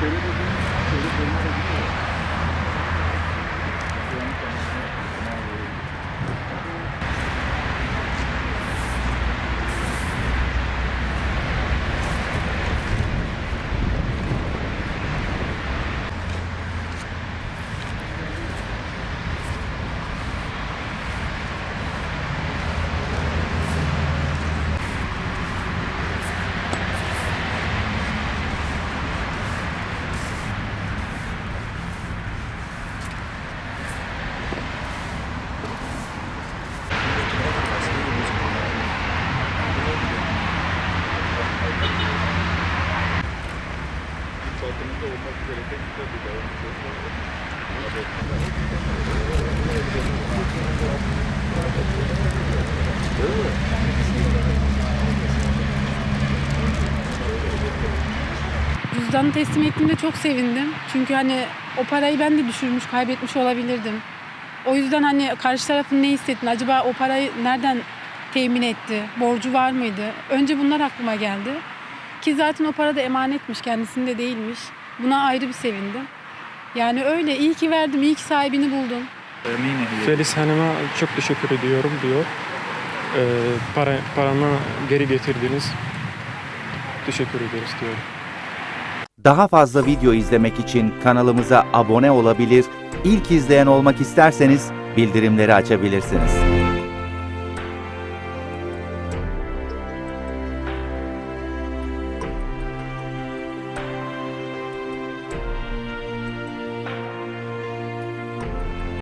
Şöyle bir şöyle bir farkında olmak üzere tekrar bir Cüzdanı teslim ettiğimde çok sevindim. Çünkü hani o parayı ben de düşürmüş, kaybetmiş olabilirdim. O yüzden hani karşı tarafın ne hissettiğini, acaba o parayı nereden temin etti, borcu var mıydı? Önce bunlar aklıma geldi. Ki zaten o para da emanetmiş, kendisinde değilmiş. Buna ayrı bir sevindim. Yani öyle, iyi ki verdim, iyi ki sahibini buldum. Feliz Hanım'a çok teşekkür ediyorum diyor. Ee, para, paramı geri getirdiniz. Teşekkür ederiz diyor. Daha fazla video izlemek için kanalımıza abone olabilir, ilk izleyen olmak isterseniz bildirimleri açabilirsiniz.